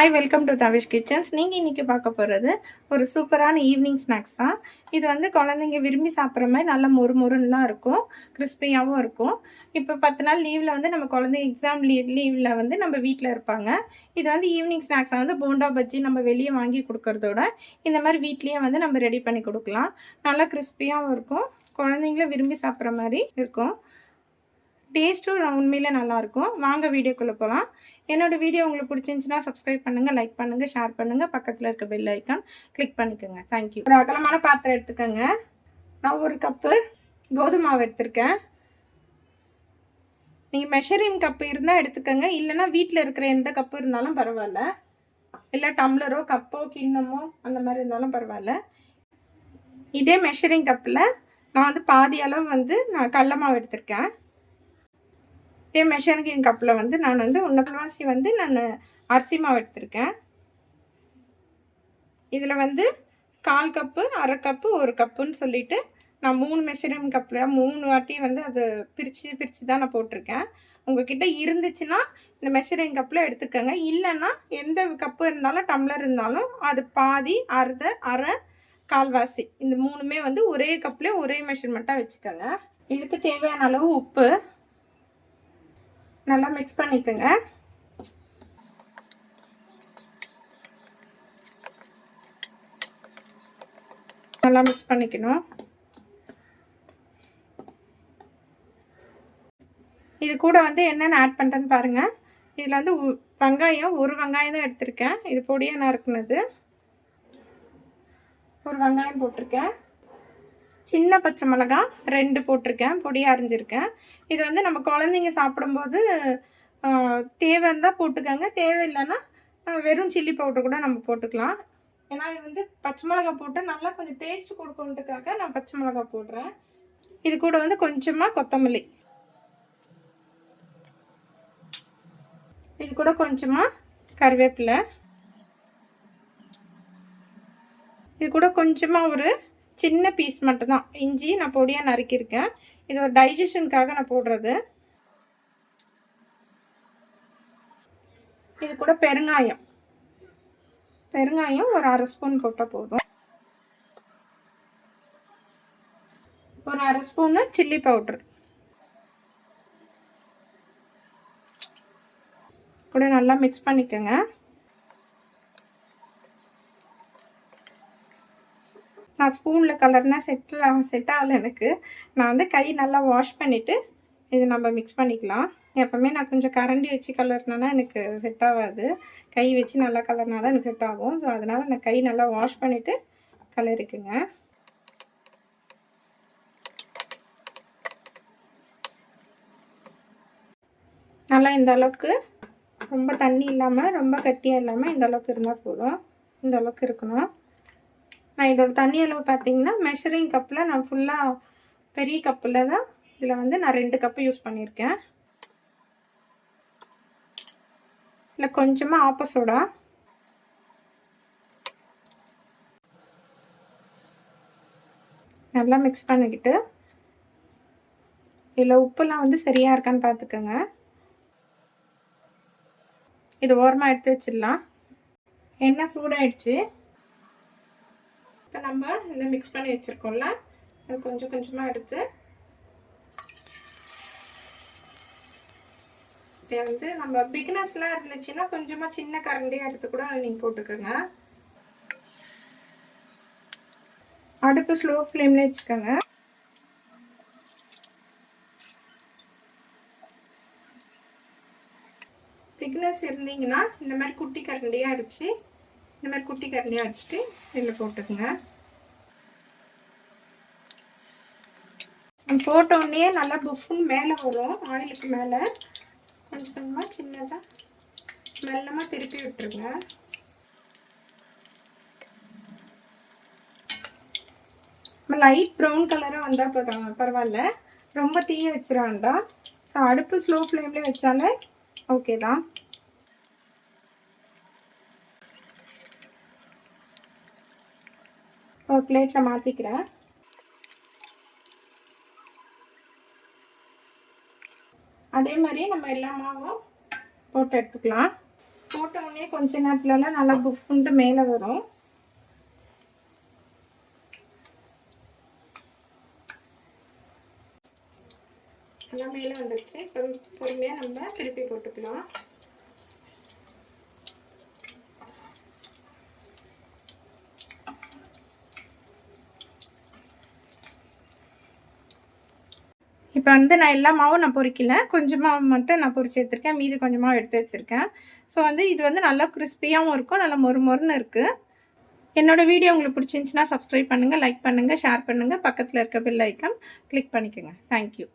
Hi welcome to Thavish kitchens நீங்கள் இன்றைக்கி பார்க்க போகிறது ஒரு சூப்பரான ஈவினிங் ஸ்நாக்ஸ் தான். இது வந்து குழந்தைங்க விரும்பி சாப்பிட்ற மாதிரி நல்லா மொறு மொறுன்னுலாம் இருக்கும் கிறிஸ்பியாகவும் இருக்கும். இப்போ பத்து நாள் லீவில் வந்து நம்ம குழந்தைங்க எக்ஸாம் லீவ் லீவில் வந்து நம்ம வீட்டில் இருப்பாங்க. இது வந்து ஈவினிங் ஸ்நாக்ஸாக வந்து போண்டா பஜ்ஜி நம்ம வெளியே வாங்கி கொடுக்கறதோட இந்த மாதிரி வீட்லேயே வந்து நம்ம ரெடி பண்ணி கொடுக்கலாம். நல்லா கிறிஸ்பியாகவும் இருக்கும் குழந்தைங்களும் விரும்பி சாப்பிட்ற மாதிரி இருக்கும். டேஸ்ட்டும் உண்மையிலே நல்லாயிருக்கும். வாங்க வீடியோக்குள்ளே போகலாம். என்னோடய வீடியோ உங்களுக்கு பிடிச்சிருந்துச்சின்னா சப்ஸ்கிரைப் பண்ணுங்கள் லைக் பண்ணுங்கள் ஷேர் பண்ணுங்கள் பக்கத்தில் இருக்க பெல் ஐக்கான் கிளிக் பண்ணிக்கோங்க. தேங்க்யூ ஒரு அகலமான பாத்திரம் எடுத்துக்கோங்க. நான் ஒரு கப்பு கோதுமை மாவு எடுத்திருக்கேன். நீங்கள் மெஷரிங் கப்பு இருந்தால் எடுத்துக்கோங்க. இல்லைன்னா வீட்டில் இருக்கிற எந்த கப்பு இருந்தாலும் பரவாயில்ல. இல்லை டம்ளரோ கப்போ கிண்ணமோ அந்த மாதிரி இருந்தாலும் பரவாயில்ல. இதே மெஷரிங் கப்பில் நான் வந்து பாதி அளவு வந்து நான் கடல மாவு எடுத்திருக்கேன். இதே மெஷரிங் கப்பில் வந்து நான் வந்து உன்னக்கல்வாசி வந்து நான் அரிசி மாவு எடுத்திருக்கேன். இதில் வந்து கால் கப்பு அரை கப்பு ஒரு கப்புன்னு சொல்லிட்டு நான் மூணு மெஷரிங் கப்பில் மூணு வாட்டி வந்து அது பிரித்து பிரித்து தான் நான் போட்டிருக்கேன். உங்ககிட்ட இருந்துச்சுன்னா இந்த மெஷரிங் கப்பில் எடுத்துக்கோங்க. இல்லைன்னா எந்த கப்பு இருந்தாலும் டம்ளர் இருந்தாலும் அது பாதி அரை அரை கால்வாசி இந்த மூணுமே வந்து ஒரே கப்பில் ஒரே மெஷர்மெண்ட்டாக வச்சுக்கோங்க. இதுக்கு தேவையான அளவு உப்பு நல்லா மிக்ஸ் பண்ணிக்கோங்க. நல்லா மிக்ஸ் பண்ணிக்கணும். இது கூட வந்து என்னென்ன ஆட் பண்ணுறேன்னு பாருங்கள் இதில் வந்து வெங்காயம் ஒரு வெங்காயம் தான் எடுத்திருக்கேன். இது பொடியாக நறுக்குனது. ஒரு வெங்காயம் போட்டிருக்கேன். சின்ன பச்சை மிளகா ரெண்டு போட்டிருக்கேன் பொடியாக அரிஞ்சிருக்கேன். இது வந்து நம்ம குழந்தைங்க சாப்பிடும்போது தேவை இருந்தால் போட்டுக்கோங்க. தேவையில்லைன்னா வெறும் சில்லி பவுடர் கூட நம்ம போட்டுக்கலாம். ஏன்னா இது வந்து பச்சை மிளகா போட்டு நல்லா கொஞ்சம் டேஸ்ட் கொடுக்கணுன்றதுக்காக நான் பச்சை மிளகா போடுறேன். இது கூட வந்து கொஞ்சமாக கொத்தமல்லி. இது கூட கொஞ்சமாக கருவேப்பிலை. இது கூட கொஞ்சமாக ஒரு சின்ன பீஸ் மட்டும்தான். இஞ்சி நான் பொடியாக நறுக்கியிருக்கேன். இது ஒரு டைஜஷனுக்காக நான் போடுறது. இது கூட பெருங்காயம். பெருங்காயம் ஒரு அரை ஸ்பூன் போட்டால் போதும். ஒரு அரை ஸ்பூனு சில்லி பவுட்ரு கூட நல்லா மிக்ஸ் பண்ணிக்கோங்க. நான் ஸ்பூனில் கலர்னால் செட்டில் செட் ஆகலை எனக்கு. நான் வந்து கை நல்லா வாஷ் பண்ணிவிட்டு இது நம்ம மிக்ஸ் பண்ணிக்கலாம். எப்போவுமே நான் கொஞ்சம் கரண்டி வச்சு கலர்னா எனக்கு செட் ஆகாது. கை வச்சு நல்லா கலர்னா தான் எனக்கு செட் ஆகும். ஸோ அதனால் நான் கை நல்லா வாஷ் பண்ணிவிட்டு கலருக்குங்க நல்லா இந்த அளவுக்கு ரொம்ப தண்ணி இல்லாமல் ரொம்ப கட்டியாக இல்லாமல் இந்த அளவுக்கு இருந்தால் போதும். இந்த அளவுக்கு இருக்கணும். நான் இதோட தண்ணி அளவு பார்த்தீங்கன்னா மெஷரிங் கப்பில் நான் ஃபுல்லாக பெரிய கப்பில் தான் இதில் வந்து நான் ரெண்டு கப்பு யூஸ் பண்ணியிருக்கேன் இல்லை கொஞ்சமாக ஆப்போசோடா நல்லா மிக்ஸ் பண்ணிக்கிட்டு இதில் உப்புலாம் வந்து சரியாக இருக்கான்னு பார்த்துக்கோங்க இது ஓரமாக எடுத்து வச்சிடலாம். எண்ணெய் சூடாயிடுச்சு. இப்போ நம்ம இந்த மிக்ஸ் பண்ணி வச்சுருக்கோம்ல அது கொஞ்சம் கொஞ்சமாக எடுத்து வந்து நம்ம பிகினர்ஸ்லாம் இருந்துச்சுன்னா கொஞ்சமாக சின்ன கரண்டியாக எடுத்து கூட நீங்கள் போட்டுக்கோங்க. அடுப்பு ஸ்லோ ஃப்ளேம்லேயே வச்சுக்கோங்க. பிக்னஸ் இருந்தீங்கன்னா இந்த மாதிரி குட்டி கரண்டியாக அடித்து இந்த மாதிரி குட்டி கரண்டியாக வச்சுட்டு இதில் போட்டுக்கோங்க. போட்ட உடனே நல்லா புஃபுன்னு மேலே வரும் ஆயிலுக்கு மேலே. கொஞ்சம் கொஞ்சமாக சின்னதாக மெல்லமாக திருப்பி விட்டுருங்க. லைட் ப்ரௌன் கலராக வந்தால் பரவாயில்ல. ரொம்ப தீய வச்சிட வேண்டாம் ஸோ அடுப்பு ஸ்லோ ஃப்ளேம்லேயே வச்சாலே ஓகே தான். ஒரு பிளேட்டில் மாற்றிக்கிறேன் அதே மாதிரி நம்ம எல்லா மாவும் போட்டு எடுத்துக்கலாம். போட்ட உடனே கொஞ்ச நேரத்துலலாம் நல்லா புஃப்ன்ட்டு மேலே வரும். எல்லாம் மேலே வந்துடுச்சு இப்போ பொறுமையாக நம்ம திருப்பி போட்டுக்கலாம். இப்போ வந்து நான் எல்லா மாவும் நான் பொறிக்கல. கொஞ்சமாக மட்டும் நான் பொறிச்சு எடுத்திருக்கேன். மீதி கொஞ்சமாக எடுத்து வச்சுருக்கேன். ஸோ வந்து இது வந்து நல்லா கிறிஸ்பியாகவும் இருக்கும். நல்லா மொறு மொறுன்னு இருக்குது என்னோடய வீடியோ உங்களுக்கு பிடிச்சிருந்துச்சின்னா சப்ஸ்கிரைப் பண்ணுங்கள் லைக் பண்ணுங்கள் ஷேர் பண்ணுங்கள் பக்கத்தில் இருக்க பெல் ஐக்கான் கிளிக் பண்ணிக்கோங்க. Thank you